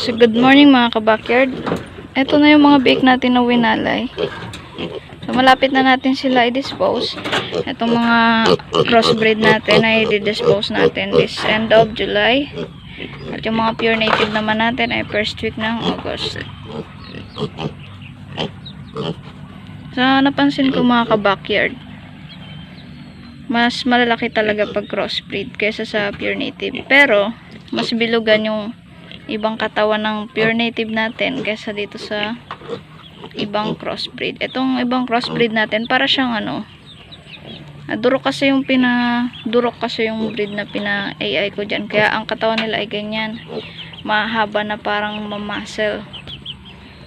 So, good morning mga kabakyard. Ito na yung mga bake natin na winalay. So, malapit na natin sila i-dispose. Itong mga crossbreed natin ay i-dispose natin this end of July. At yung mga pure native naman natin ay first week ng August. So, napansin ko mga kabakyard. Mas malalaki talaga pag crossbreed kaysa sa pure native. Pero, mas bilugan yung ibang katawan ng pure native natin kaysa dito sa ibang crossbreed. Itong ibang crossbreed natin para siyang ano, ah, durok kasi yung pina durok kasi yung breed na pina AI ko diyan. Kaya ang katawan nila ay ganyan. Mahaba na parang mamuscle.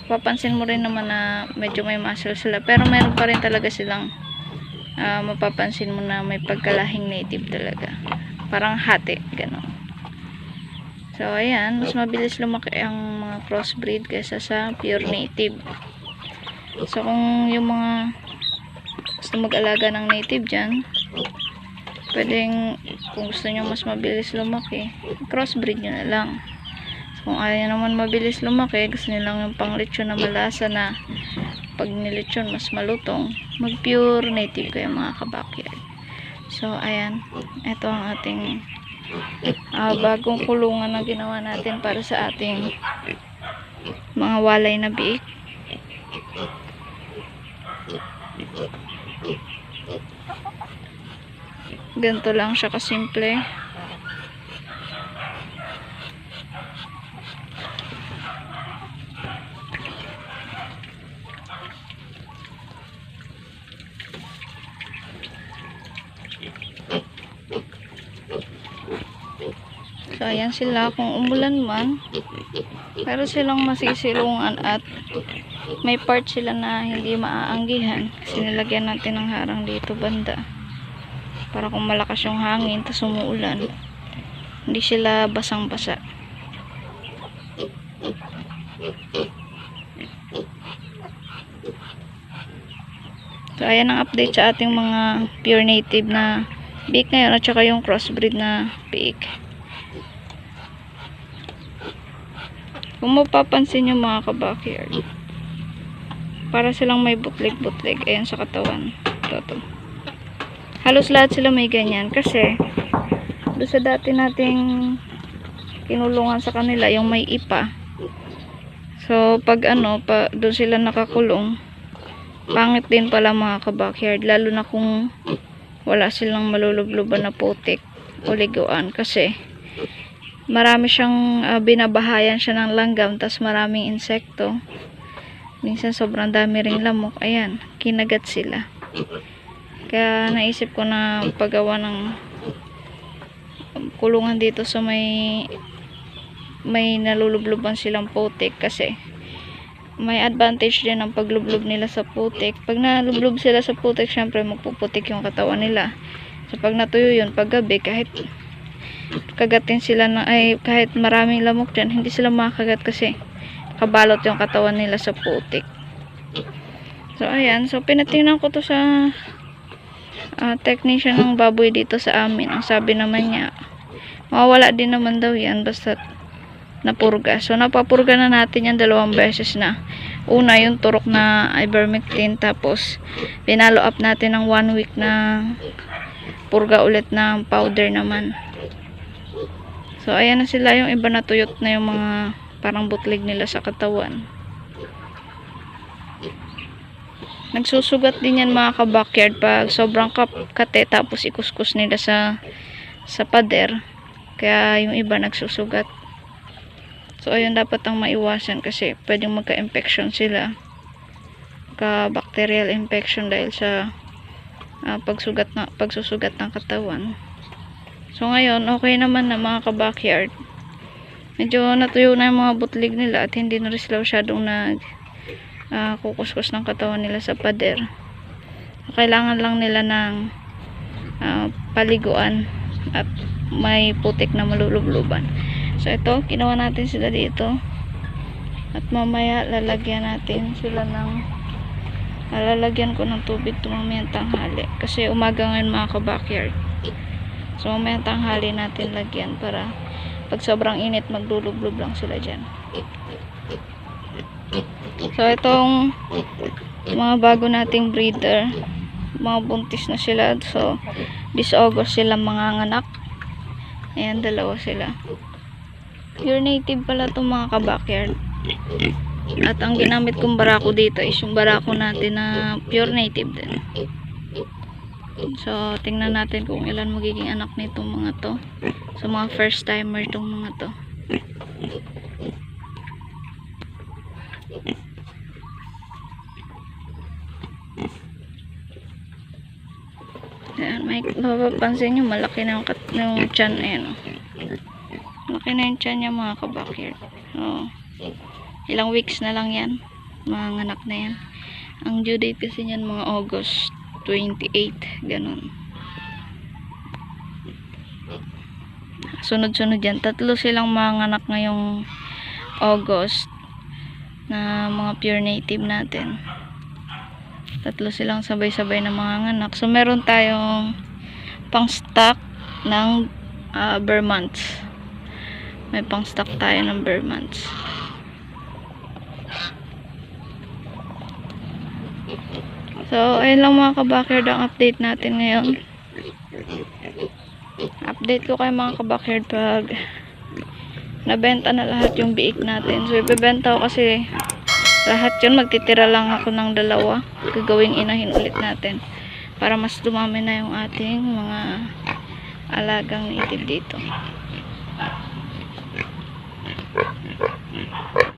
Papansin mo rin naman na medyo may muscle sila pero meron pa rin talaga silang ah, mapapansin mo na may pagkalahing native talaga. Parang hati, gano'n. So, ayan, mas mabilis lumaki ang mga crossbreed kaysa sa pure native. So, kung yung mga gusto mag-alaga ng native dyan, pwedeng, kung gusto nyo mas mabilis lumaki, crossbreed nyo na lang. So, kung ayaw naman mabilis lumaki, gusto nyo lang yung panglitsyon na malasa na pag nilitsyon mas malutong, mag pure native kayo mga kabakyard. So, ayan, ito ang ating ah, bagong kulungan na ginawa natin para sa ating mga walay na biik. Ganito lang siya kasimple. So, ayan sila. Kung umulan man, pero silang masisilungan at may part sila na hindi maaanggihan. Kasi nilagyan natin ng harang dito banda. Para kung malakas yung hangin, tas umuulan, hindi sila basang-basa. So, ayan ang update sa ating mga pure native na beak ngayon at saka yung crossbreed na beak. Kung mapapansin nyo mga kabakyard, para silang may butlig-butlig. Ayan sa katawan. Toto. Halos lahat sila may ganyan. Kasi, doon sa dati nating kinulungan sa kanila, yung may ipa. So, pag ano, pa, doon sila nakakulong, pangit din pala mga kabakyard. Lalo na kung wala silang malulubluban na putik o liguan. Kasi, marami siyang ah, binabahayan siya ng langgam tas maraming insekto. Minsan sobrang dami ring lamok ayan, kinagat sila. Kaya naisip ko na paggawa ng kulungan dito sa may may nalulubluban silang putik kasi may advantage din ang paglublob nila sa putik. Pag nalublob sila sa putik syempre magpuputik yung katawan nila. So pag natuyo yun pag gabi kahit kagatin sila na ay kahit maraming lamok dyan hindi sila makagat kasi kabalot yung katawan nila sa putik. So ayan. So pinatingnan ko to sa ah, technician ng baboy dito sa amin. Ang sabi naman niya mawawala din naman daw yan basta napurga. So napapurga na natin yan dalawang beses na. Una yung turok na ivermectin tapos pinalo up natin ng one week na purga ulit ng powder naman So, ayan na sila yung iba na tuyot na yung mga parang butlig nila sa katawan. Nagsusugat din yan mga kabakyard pag sobrang kate tapos ikuskus nila sa sa pader. Kaya yung iba nagsusugat. So, ayun dapat ang maiwasan kasi pwedeng magka-infection sila. Ka-bacterial infection dahil sa ah, pagsugat na, pagsusugat ng katawan. So ngayon, okay naman na mga kabakyard. Medyo natuyo na yung mga butlig nila at hindi na rin sila masyadong nag ah, kukuskus ng katawan nila sa pader. Kailangan lang nila ng ah, paliguan at may putik na malulubluban. So ito, ginawa natin sila dito. At mamaya lalagyan natin sila ng ah, lalagyan ko ng tubig tumamayang tanghali. Kasi umaga ngayon mga kabakyard. So, mamaya tanghali natin lagyan para Pag sobrang init, maglulublob lang sila dyan. So, itong mga bago nating breeder, mga buntis na sila. So, this August sila mga nganak. Ayan, dalawa sila. Pure native pala itong mga kabakyard. At ang ginamit kong barako dito is yung barako natin na pure native din. So, tingnan natin kung ilan magiging anak nitong mga to. So, mga first timer itong mga to. Ayan, may mapapansin nyo, malaki na yung, yung chan, ayan o. Malaki na yung chan niya mga kabakyard. So, ilang weeks na lang yan. Mga anak na yan. Ang due date kasi niyan mga August 28, ganun. Sunod-sunod yan. Tatlo silang mga anak ngayong August na mga pure native natin. Tatlo silang sabay-sabay na mga anak. So, meron tayong pang stock ng uh, bear months. May pang stock tayo ng bear So, ayun lang mga kabakyard ang update natin ngayon. Update ko kayo mga kabakyard pag nabenta na lahat yung biik natin. So, ibebenta ko kasi lahat yun. Magtitira lang ako ng dalawa. Gagawing inahin ulit natin. Para mas dumami na yung ating mga alagang native dito.